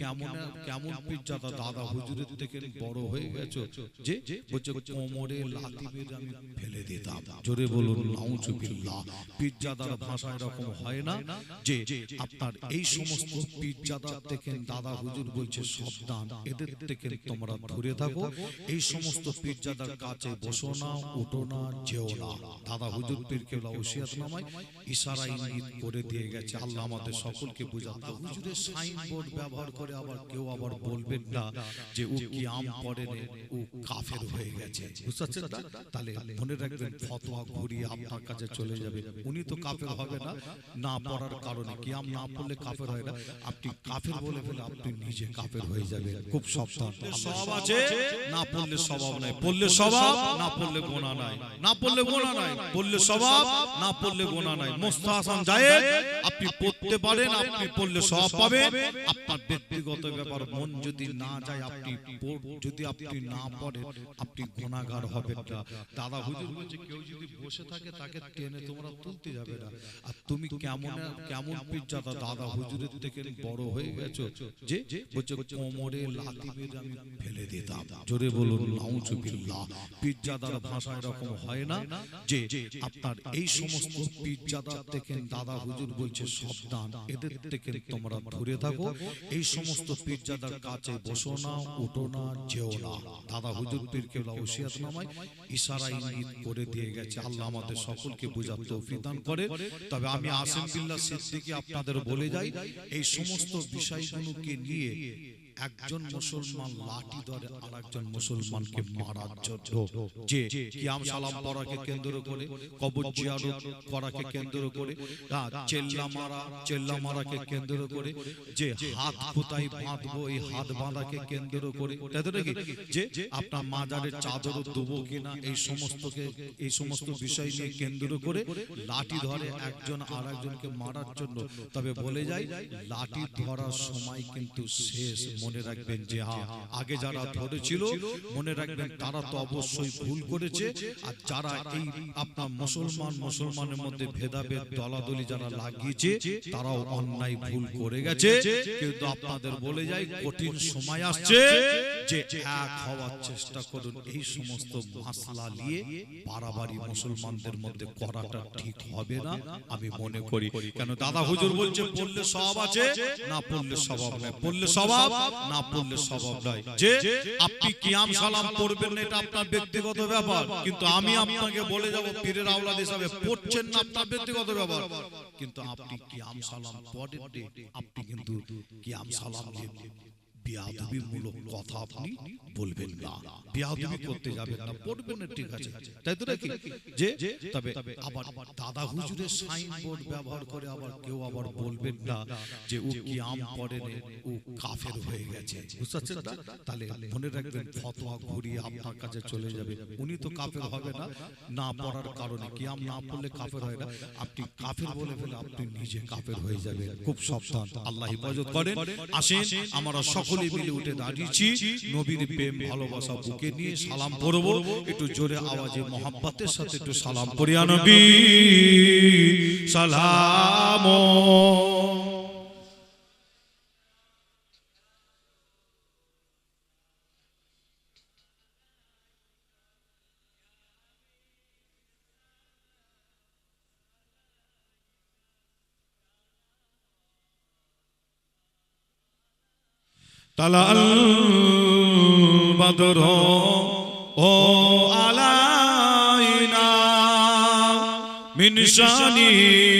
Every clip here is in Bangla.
কেমন কেমন পিজ্জাটা দাদা হুজুরের থেকে বড় হয়ে গেছো? যে বলছে কোমরে লাথি মেরে আমি ফেলে দিতাম। জোরে বলুন নাউজুবিল্লাহ পিজ্জাদার ভাষা এরকম হয় না? যে আপনার এই সমস্ত পিজ্জাদার থেকে দাদা হুজুর বলছে সাবধান এদের থেকে তোমরা দূরে থাকো। এই সমস্ত পিজ্জাদার কাছে বসো না না যেও না। দাদা হুজুর পীর কেবলা ওসিয়াত নামায় ইশারা ইঙ্গিত করে দিয়ে গেছে। আল্লাহ আমাদের সকলকে বুঝাতে হুজুরের সাইনবোর্ড ব্যবহার করে আবার কেউ আবার বলবেন না যে ও কি আম পড়ে ও কাফের হয়ে গেছে। বুঝতে না? তাহলে মনে রাখবেন ফতোয়া ঘুরিয়ে আপনার কাছে চলে যাবে। উনি তো কাফের হবে না। না পড়ার কারণে কি আম না পড়লে কাফের হয় না। আপনি কাফের বলে ফেলে আপনি নিজে কাফের হয়ে যাবে খুব সাবধান। সব আছে না পড়লে স্বভাব নাই। পড়লে স্বভাব না পড়লে গোনা নাই। না পড়লে গোনা নাই। পড়লে স্বভাব না পড়লে গোনা নাই। মোস্তাহাসান যায় আপনি পড়তে পারেন আপনি পড়লে সব পাবেন। আপনার ব্যক্তিগত ব্যাপার, মন যদি না যায় আপনি যদি আপনি না পড়েন, আপনি গুণাগার হবেন না। দাদা হুজুর বলছে, কেউ যদি বসে থাকে, তাকে টেনে তোমরা তুলতে যাবে না। আর তুমি কেমন কেমন পিজ্জাটা দাদা হুজুরের থেকে বড় হয়ে গেছো। যে বলছে, কোমরে লাথি মেরে আমি ফেলে দিতাম। জোরে বলুন, নাউজুবিল্লাহ। পিজ্জাদার ভাষা এরকম হয় না যে আপনার এই সমস্ত পিজ্জাদার থেকে দাদা হুজুর বলছে, সাবধান, এদের থেকে তোমরা দূরে থাকো। এই সমস্ত পীরজাদার কাছে বসো না, উঠো না, যেও না। দাদা হুজুর পীর কেবলা ওসিয়াত নামায় ইশারা ইঙ্গিত করে দিয়ে গেছে। আল্লাহ আমাদের সকলকে বোঝার তৌফিক দান করে। তবে আমি আসিম বিল্লাহ সিদ্দিকী আপনাদের বলে যাই, এই সমস্ত বিষয়গুলোকে নিয়ে একজন মুসলমান লাঠি ধরে আর একজন মুসলমানকে মারার জন্য। যে কিয়াম সালাম পড়াকে কেন্দ্র করে কবর জিয়ারত করাকে কেন্দ্র করে চেল্লা মারা চেল্লা মারাকে কেন্দ্র করে যে হাত কোথায় বাঁধবো এই হাত বাঁধাকে কেন্দ্র করে। তাই নাকি যে আপনার মাজারের চাদর দেবো কিনা এই সমস্তকে এই সমস্ত বিষয় নিয়ে কেন্দ্র করে লাঠি ধরে একজন আর একজনকে মারার জন্য। তবে বলে যায় লাঠি ধরার সময় কিন্তু শেষ মনে রাখবেন যে হ্যাঁ আগে যারা ধরেছিল মনে রাখবেন তারা তো অবশ্যই ভুল করেছে। আর যারা এই আপনার মুসলমান মুসলমানের মধ্যে ভেদাভেদ দলাদলি যারা লাগিয়েছে তারাও অন্যায় ভুল করে গেছে। কিন্তু আপনাদের বলে যায় কঠিন সময় আসছে। যে এক হওয়ার চেষ্টা করুন এই সমস্ত মাসলা নিয়ে বাড়াবাড়ি মুসলমানদের মধ্যে করাটা ঠিক হবে না আমি মনে করি। কেন দাদা হুজুর বলছে পড়লে সব আছে না পড়লে স্বভাব নয় পড়লে স্বভাব না পড়লে স্বভাব নয়। যে আপনি কিয়াম সালাম পড়বেন না এটা আপনার ব্যক্তিগত ব্যাপার কিন্তু আমি আপনাকে বলে যাব পীরের আওলাদ হিসাবে পড়ছেন না আপনার ব্যক্তিগত ব্যাপার কিন্তু আপনি কিয়াম সালাম পড়েন আপনি কিন্তু কিয়াম সালাম নিয়ে বিয়াদবি মূলক কথা আপনি বলবেন না। বিয়াদবি করতে যাবেন না। পড়বেন ঠিক আছে। তাই তো নাকি? যে তবে আবার দাদা হুজুরের সাইনবোর্ড ব্যবহার করে আবার কেউ আবার বলবেন না যে ও কি আম পড়ে ও কাফের হয়ে গেছে। বুঝতে তাহলে মনে রাখবেন ফতোয়া ঘুরিয়ে আপনার কাছে চলে যাবে। উনি তো কাফের হবে না। না পড়ার কারণে কি আম না পড়লে কাফের হয় না। আপনি কাফের বলে ফেলে আপনি নিজে কাফের হয়ে যাবেন। খুব সাবধান। আল্লাহ হেফাজত করেন। আসেন আমরা সকলে মিলে উঠে দাঁড়িয়েছি। নবীর প্রেম, ভালোবাসা বুকে নিয়ে সালাম পড়ব। একটু জোরে আওয়াজে মহাব্বাতের সাথে একটু সালাম পড়িয়া নবী সালাম। طلع البدر او علينا من شانيات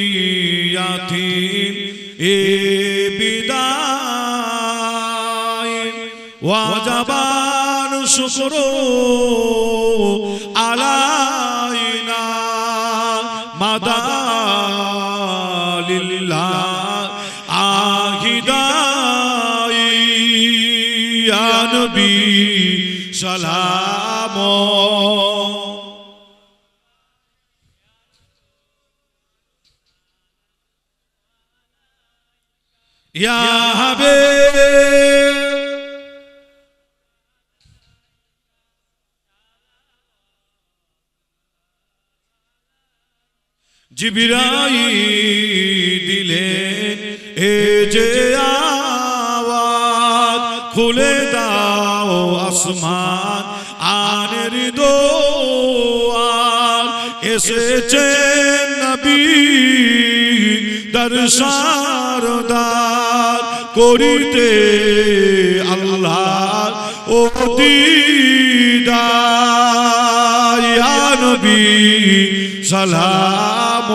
بداي وجب الشكر নবী সালাম। ইয়াবে জিবিরাই দিলে এ যে আসমান আনের দোয়ার এসেছে নবী দর্শারদার করিতে আল্লাহ ও ইয়া নবী সালাম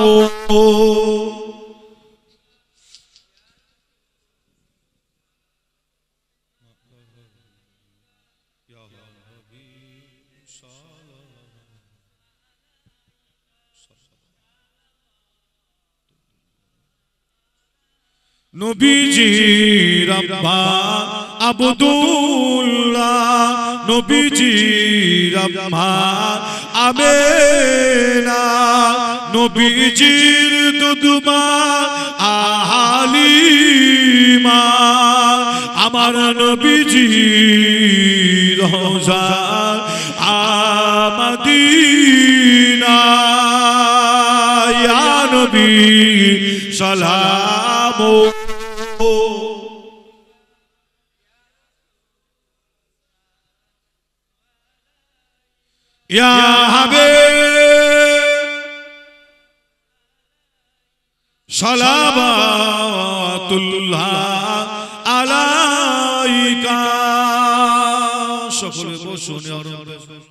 নবীজি রাব্বা আবদুল্লাহ নবীজি রাব্বা আমেনা নবীজির দুদমা আহালিমা আমার নবীজি রোজা সালাম ইয়া হাবিব। সালাবাতুল্লাহ আলাইকা। সকলে বসুন